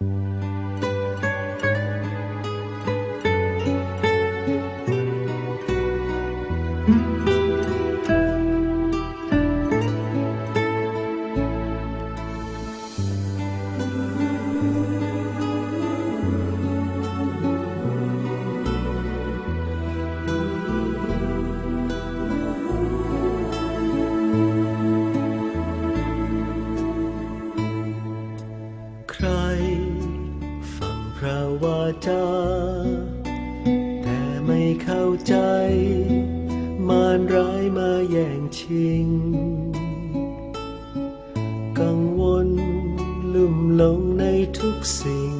ใค วาจา แต่ไม่เข้าใจ มารร้ายมาแย่งชิง กังวลลุ่มหลงในทุกสิ่ง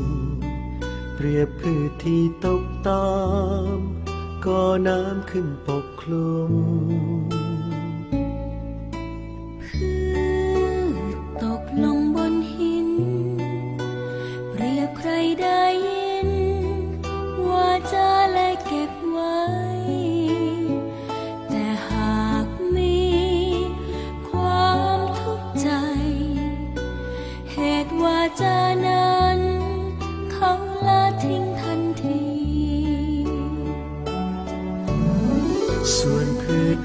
เปรียบพืชที่ตกตาม ก็น้ำขึ้นปกคลุม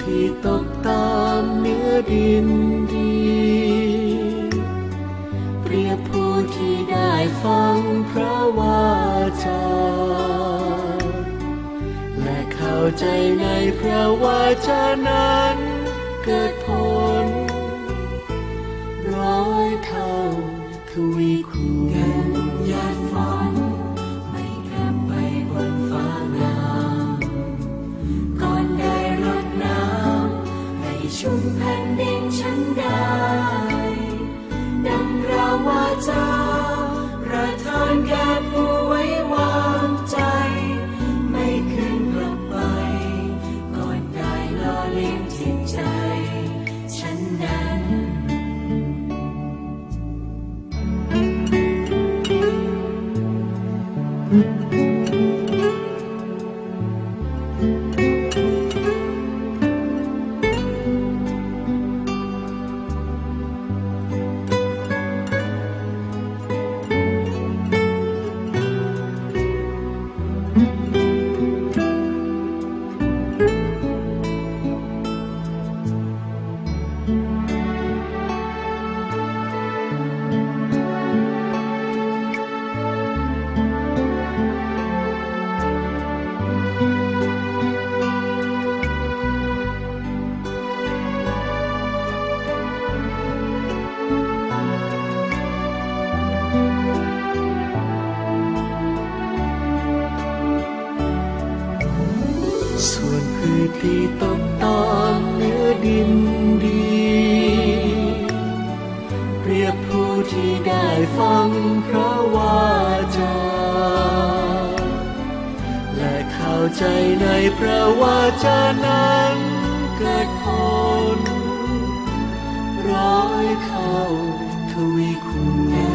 ที่ตกตามเนื้อดินดี เปรียบผู้ที่ได้ฟังพระวาจา และเข้าใจในพระวาจานั้นเกิดผล ดินฉันได้ดังเราว่าจา ส่ว พืชที่ตกตามเนื้อดินดี เปรียบผู้ที่ได้ฟังพระวาจา และเข้าใจในพระวาจานั้นเกิดผลร้อยเท่าทวีคูณ